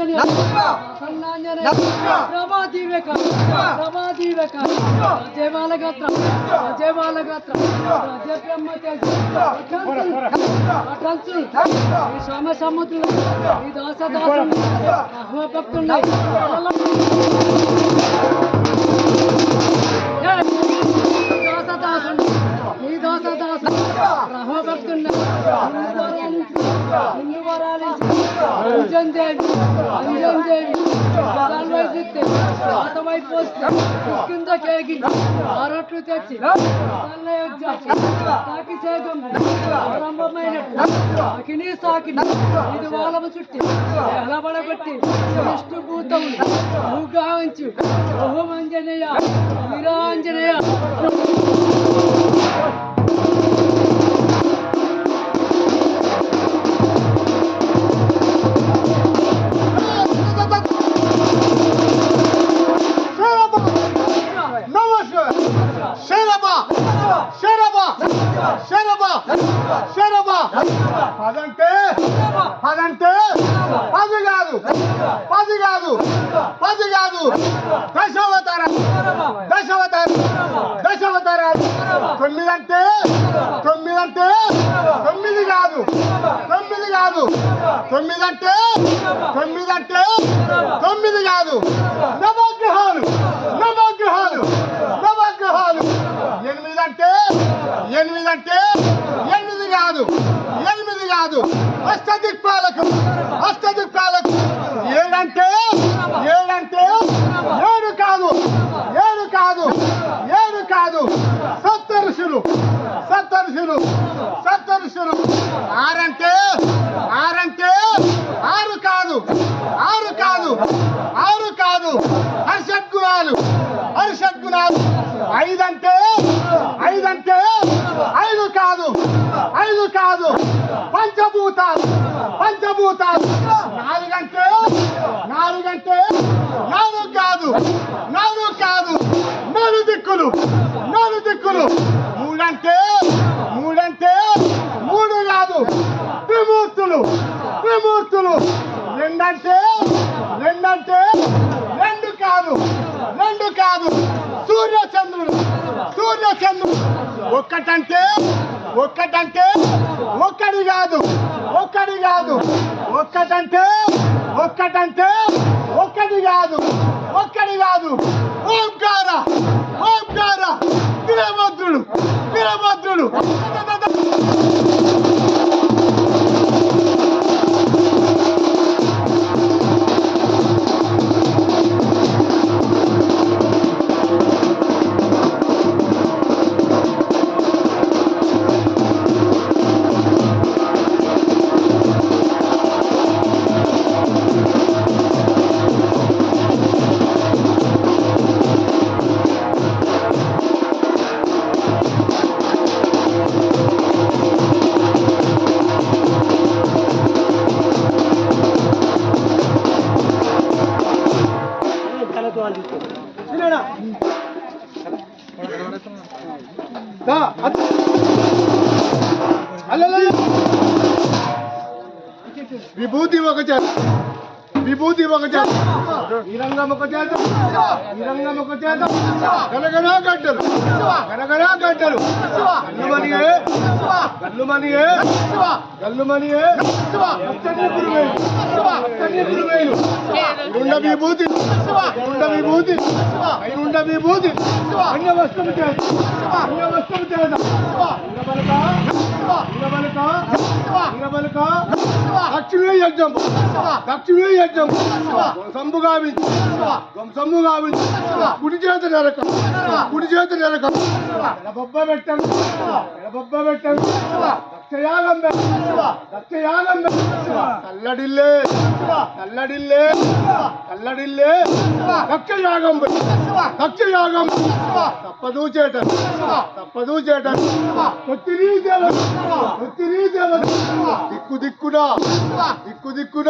ప్రసన్నాంజనేయ ప్రభాదీవక ప్రభాదీవక జయమాలగాత్ర జయమాలగాత్ర జయ బ్రహ్మతేజ అటంతులు ఈ సోమ సముద్రులు ఈ దాస దాసులు అహ్మ అంజన్ దేవి అంజన్ దేవి వైద్యుతే ఆతమై పోస్తే కింద కేగి అరట్లు తెచ్చి సాకి సేగం ఆరంభమైనట్టు అకిని సాకి ఇది వాళ్ళము చుట్టి ఎలబడగొట్టి విష్ణుభూతం భూగావించు ఓహమంజనేయ వీరాంజనేయ పదంటే పదంటే పది కాదు. పది కాదు. పది కాదు. దశావతార దశావతార దశావతారాలు. తొమ్మిది అంటే తొమ్మిది అంటే తొమ్మిది కాదు. తొమ్మిది కాదు. తొమ్మిది అంటే తొమ్మిది అంటే తొమ్మిది కాదు. నవగ్రహాలు. నవగ్రహాలు. నవగ్రహాలు. ఎనిమిది అంటే ఎనిమిది అంటే ఎనిమిది కాదు. కాదు. అష్టదిక్పాలకు అష్టదిక్పాలకు ఏడంటే ఏడంటే ఏడు కాదు. ఏడు కాదు. ఏడు కాదు. సప్తఋషులు సప్తఋషులు సప్తఋషులు ఆరంటే ఐదంటే ఐదంటే ఐదు కాదు ఐదు కాదు. పంచభూతాలు పంచభూతాలు. నాలుగంటే నాలుగంటే నాలుగు కాదు నాలుగు కాదు. నాలుగు దిక్కులు నాలుగు దిక్కులు. మూడంటే మూడంటే మూడు కాదు. త్రిమూర్తులు త్రిమూర్తులు రెండంటే రెండంటే సూర్యచంద్రుడు. సూర్యచంద్రుడు. ఒక్కటంటే ఒక్కటంటే ఒక్కడి కాదు ఒక్కడి కాదు. ఒక్కటంటే ఒక్కటంటే ఒక్కడి కాదు ఒక్కడి కాదు. ఓంకార విభూతి ఒక చేత విభూతి ఒక చేత ఈ ఒక చేత ఈ ఒక చేత గనగన గడ్డలు గనగన గడ్డలు గల్లుమనియే. గల్లుమనియే. ఉండ విభూతి ఉండ విభూతి ఉండ విభూతి అన్య వస్తువు చేత. అన్య వస్తువు చేత. ఇరబలక యజ్ఞం. లక్ష్మీ యజ్ఞం. ధ్వంసంబు గావించు ధ్వంసంబు గావించు కుడి చేత నెరక. కుడి చేత నెరక. ఎడబొబ్బ పెట్టండి ఎడబొబ్బ పెట్టండి దక్షయాగం దక్షయాగం కల్లడిల్లే కల్లడిల్లే కల్లడిల్లే దక్షయాగం దక్షయాగం తప్పదు చేట తప్పదు చేట కొత్తిరి దేవత కొత్తిరి దేవత దిక్కు దిక్కున దిక్కు దిక్కున